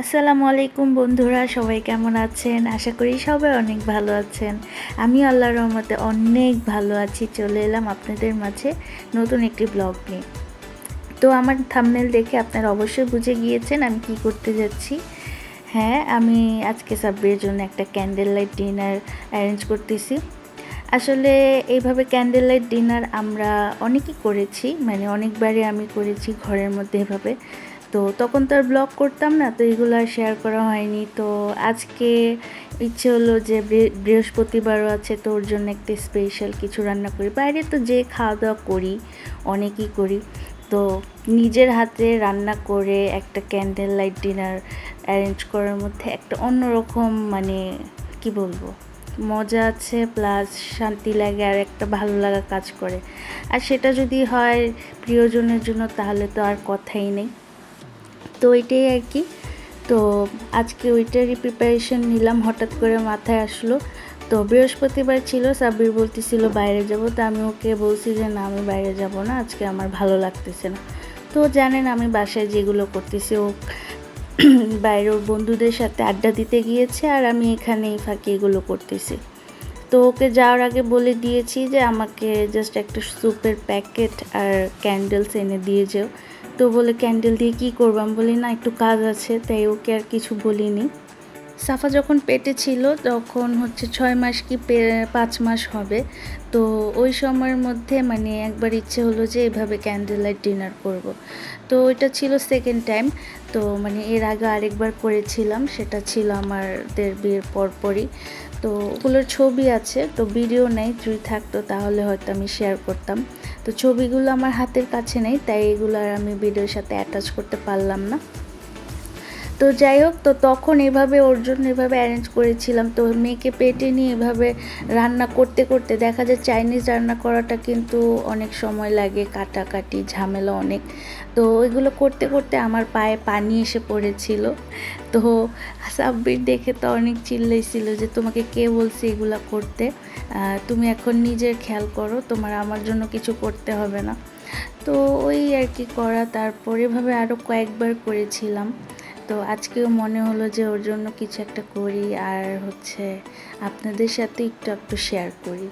আসসালামু আলাইকুম বন্ধুরা, সবাই কেমন আছেন? আশা করি সবাই অনেক ভালো আছেন। আমি আল্লাহর রহমতে অনেক ভালো আছি। চলে এলাম আপনাদের মাঝে নতুন একটি ব্লগ নিয়ে। তো আমার থামনেল দেখে আপনারা অবশ্যই বুঝে গিয়েছেন আমি কি করতে যাচ্ছি। হ্যাঁ আমি আজকে সাব্বির জন্য একটা ক্যান্ডেল লাইট ডিনার অ্যারেঞ্জ করতেছি। আসলে এইভাবে ক্যান্ডেল লাইট ডিনার আমরা অনেকই করেছি মানে অনেকবারই আমি করেছি ঘরের মধ্যে এভাবে। তো তখন তো আর ব্লগ করতাম না, তো এগুলো আর শেয়ার করা হয়নি। তো আজকে ইচ্ছে হলো যে বৃহস্পতিবারও আছে, তো ওর জন্য একটা স্পেশাল কিছু রান্না করি। বাইরে তো যে খাওয়া দাওয়া করি, অনেকই করি। তো নিজের হাতে রান্না করে একটা ক্যান্ডেল লাইট ডিনার অ্যারেঞ্জ করার মধ্যে একটা অন্যরকম মানে কি বলব, মজা আছে প্লাস শান্তি লাগে আর একটা ভালো লাগা কাজ করে। আর সেটা যদি হয় প্রিয়জনের জন্য তাহলে তো আর কথাই নেই। তো ওইটাই আর কি। তো আজকে ওইটারই প্রিপারেশন নিলাম, হঠাৎ করে মাথায় আসলো। তো বৃহস্পতিবার ছিল, সাব্বির বলতেছিল বাইরে যাব, তো আমি ওকে বলছি যে, না, আমি বাইরে যাব না, আজকে আমার ভালো লাগতেছে না। তো জানেন, আমি বাসায় যেগুলো করতেছি, ও বাইরে ওর বন্ধুদের সাথে আড্ডা দিতে গিয়েছে, আর আমি এখানেই ফাঁকি এগুলো করতেছি। তো ওকে যাওয়ার আগে বলে দিয়েছি যে, আমাকে জাস্ট একটা স্যুপের প্যাকেট আর ক্যান্ডেলস এনে দিয়ে যেও। তো বলে ক্যান্ডেল দিয়ে কি করব? আমি বলি, না, একটু কাজ আছে। তাই ওকে আর কিছু বলিনি। সাফা যখন পেটে ছিল, তখন হচ্ছে ছয় মাস কি পাঁচ মাস হবে। তো ওই সময়ের মধ্যে মানে একবার ইচ্ছে হলো যে, এভাবে ক্যান্ডেল লাইট ডিনার করব। তো ওইটা ছিল সেকেন্ড টাইম তো মানে এর আগে আরেকবার করেছিলাম, সেটা ছিল আমাদের বিয়ের পরপরই। তো ওগুলোর ছবি আছে, তো ভিডিও নেই, যদি থাকতো তাহলে হয়তো আমি শেয়ার করতাম। তো ছবিগুলো আমার হাতের কাছে নেই, তাই এগুলো আর আমি ভিডিওর সাথে অ্যাটাচ করতে পারলাম না। তো যাই হোক, তো তখন এভাবে ওর জন্য এভাবে অ্যারেঞ্জ করেছিলাম। তো মেয়েকে পেটে নিয়ে এভাবে রান্না করতে করতে দেখা যায় চাইনিজ রান্না করাটা কিন্তু অনেক সময় লাগে, কাটাকাটি, ঝামেলা অনেক। তো ওইগুলো করতে করতে আমার পায়ে পানি এসে পড়েছিল। তো সাব্বির দেখে তো অনেক চিল্লাইছিল যে, তোমাকে কে বলছে এগুলো করতে? তুমি এখন নিজের খেয়াল করো, তোমার আমার জন্য কিছু করতে হবে না। তো ওই আর কি করা, তারপর এভাবে আরও কয়েকবার করেছিলাম। তো আজকেও মনে হলো যে ওর জন্য কিছু একটা করি আর হচ্ছে আপনাদের সাথে একটু একটু শেয়ার করি।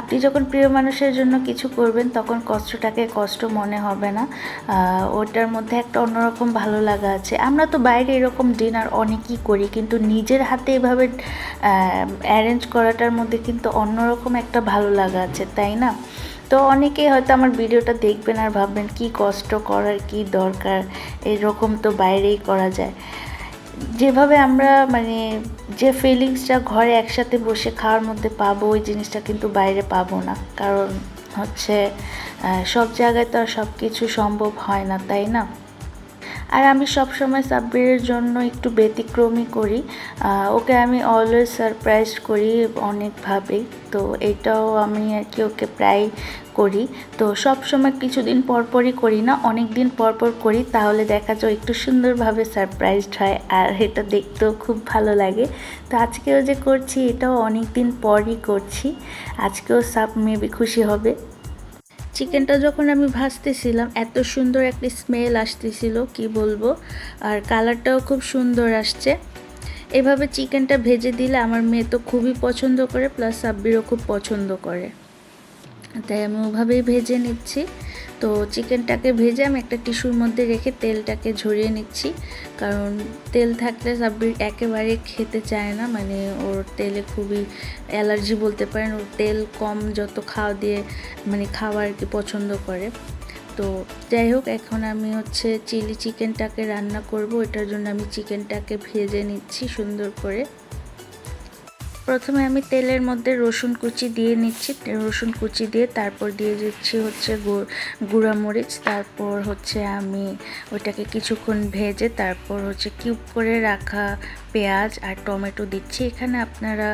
আপনি যখন প্রিয় মানুষের জন্য কিছু করবেন, তখন কষ্টটাকে কষ্ট মনে হবে না। ওটার মধ্যে একটা অন্যরকম ভালো লাগা আছে। আমরা তো বাইরে এরকম ডিনার অনেকই করি, কিন্তু নিজের হাতে এভাবে অ্যারেঞ্জ করাটার মধ্যে কিন্তু অন্যরকম একটা ভালো লাগা আছে, তাই না? তো অনেকেই হয়তো আমার ভিডিওটা দেখবেন আর ভাববেন, কি কষ্ট করার, কি দরকার? এরকম তো বাইরেই করা যায়। যেভাবে আমরা মানে যে ফিলিংসটা ঘরে একসাথে বসে খাওয়ার মধ্যে পাবো, ওই জিনিসটা কিন্তু বাইরে পাবো না। কারণ হচ্ছে সব জায়গায় তো আর সব কিছু সম্ভব হয় না, তাই না? আর আমি সবসময় সাব্বিরের জন্য একটু ব্যতিক্রমী করি। ওকে আমি অলওয়েজ সারপ্রাইজ করি অনেকভাবেই তো এটাও আমি আর কি ওকে প্রায় করি। তো সব সময় কিছুদিন পরপরই করি না অনেক দিন পরপর করি, তাহলে দেখা যায় একটু সুন্দরভাবে সারপ্রাইজড হয় আর এটা দেখতেও খুব ভালো লাগে। তো আজকেও যে করছি, এটাও অনেক দিন পরই করছি। আজকেও সাব মেবি খুশি হবে। চিকেনটা যখন আমি ভাজতেছিলাম, এত সুন্দর একটি স্মেল আসতেছিল, কি বলব? আর কালারটাও খুব সুন্দর আসছে। এভাবে চিকেনটা ভেজে দিলে আমার মেয়ে তো খুবই পছন্দ করে প্লাস সাব্বিরও খুব পছন্দ করে। তাই আমি ওভাবেই ভেজে নিচ্ছি। তো চিকেনটাকে ভেজে আমি একটা টিস্যুর মধ্যে রেখে তেলটাকে ঝরিয়ে নিচ্ছি। কারণ তেল থাকলে সাব্বির একেবারে খেতে চায় না। মানে ওর তেলে খুবই অ্যালার্জি বলতে পারেন। ওর তেল কম যত খাওয়া দিয়ে মানে খাওয়া আর কি পছন্দ করে। তো যাই হোক, এখন আমি হচ্ছে চিলি চিকেনটাকে রান্না করব। এটার জন্য আমি চিকেনটাকে ভেজে নিচ্ছি সুন্দর করে। প্রথমে আমি তেলের মধ্যে রসুন কুচি দিয়ে নিচ্ছি। রসুন কুচি দিয়ে তারপর দিয়ে দিচ্ছি হচ্ছে মরিচ তারপর হচ্ছে আমি ওইটাকে কিছুক্ষণ ভেজে তারপর হচ্ছে কিউব করে রাখা পেঁয়াজ আর টমেটো দিচ্ছি। এখানে আপনারা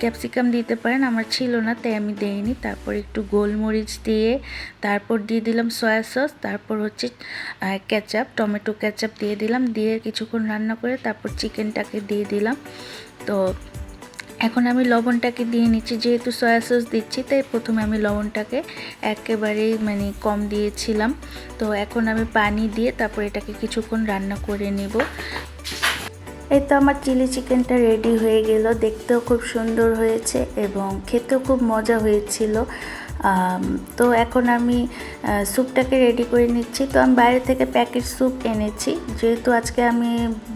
ক্যাপসিকাম দিতে পারেন। আমার ছিল না, তাই আমি দেইনি। তারপর একটু গোলমরিচ দিয়ে তারপর দিয়ে দিলাম সয়া সস। তারপর হচ্ছে কেচাপ, টমেটো কেচাপ দিয়ে দিলাম। দিয়ে কিছুক্ষণ রান্না করে তারপর চিকেনটাকে দিয়ে দিলাম। তো এখন আমি লবণটাকে দিয়ে নিচ্ছি, যেহেতু সয়া সস দিচ্ছি, তাই প্রথমে আমি লবণটাকে একেবারেই মানে কম দিয়েছিলাম। তো এখন আমি পানি দিয়ে তারপর এটাকে কিছুক্ষণ রান্না করে নেব। এই তো আমার চিলি চিকেনটা রেডি হয়ে গেল, দেখতেও খুব সুন্দর হয়েছে এবং খেতেও খুব মজা হয়েছিল। তো এখন আমি স্যুপটাকে রেডি করে নিচ্ছি। তো আমি বাইরে থেকে প্যাকেট স্যুপ এনেছি। যেহেতু আজকে আমি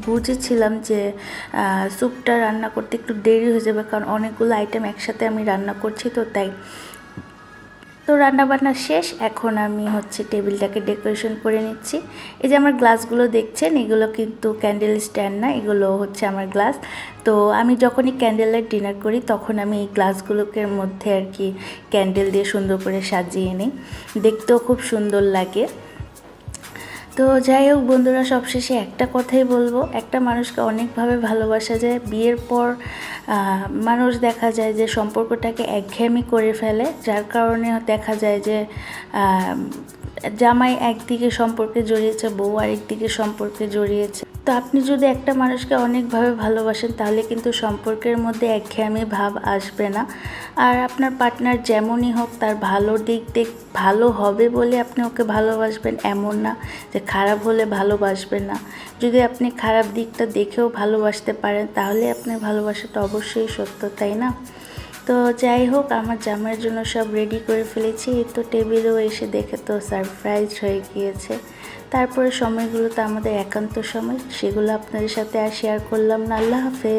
বুঝেছিলাম যে স্যুপটা রান্না করতে একটু দেরি হয়ে যাবে, কারণ অনেকগুলো আইটেম একসাথে আমি রান্না করছি, তো তাই তো রান্নাবান্না শেষ, এখন আমি হচ্ছে টেবিলটাকে ডেকোরেশন করে নিচ্ছি। এই যে আমার গ্লাসগুলো দেখছেন, এগুলো কিন্তু ক্যান্ডেল স্ট্যান্ড না, এগুলো হচ্ছে আমার গ্লাস। তো আমি যখনই ক্যান্ডেলের ডিনার করি, তখন আমি এই গ্লাসগুলোকে মধ্যে আর কি ক্যান্ডেল দিয়ে সুন্দর করে সাজিয়ে নিই। দেখতেও খুব সুন্দর লাগে। তো যাই হোক বন্ধুরা, সবশেষে একটা কথাই বলব। একটা মানুষকে অনেকভাবে ভালোবাসা যায়। বিয়ের পর মানুষ দেখা যায় যে সম্পর্কটাকে একঘেয়েমি করে ফেলে। যার কারণে দেখা যায় যে জামাই একদিকে সম্পর্কে জড়িয়েছে, বউ আরেকদিকে সম্পর্কে জড়িয়েছে। তো আপনি যদি একটা মানুষকে অনেকভাবে ভালোবাসেন, তাহলে কিন্তু সম্পর্কের মধ্যে একঘেয়েমি ভাব আসবে না। আর আপনার পার্টনার যেমনই হোক, তার ভালো দিক দিক ভালো হবে বলে আপনি ওকে ভালোবাসবেন এমন না যে খারাপ হলে ভালোবাসবেন না। যদি আপনি খারাপ দিকটা দেখেও ভালোবাসতে পারেন, তাহলে আপনার ভালোবাসাটা অবশ্যই সত্য, তাই না? তো যাই হোক, আমার জামার জন্য সব রেডি করে ফেলেছি। তো টেবিলেও এসে দেখে তো সারপ্রাইজ হয়ে গিয়েছে। তারপরে সময়গুলো তো আমাদের একান্ত সময়, সেগুলো আপনাদের সাথে আর শেয়ার করলাম না। আল্লাহ হাফেজ।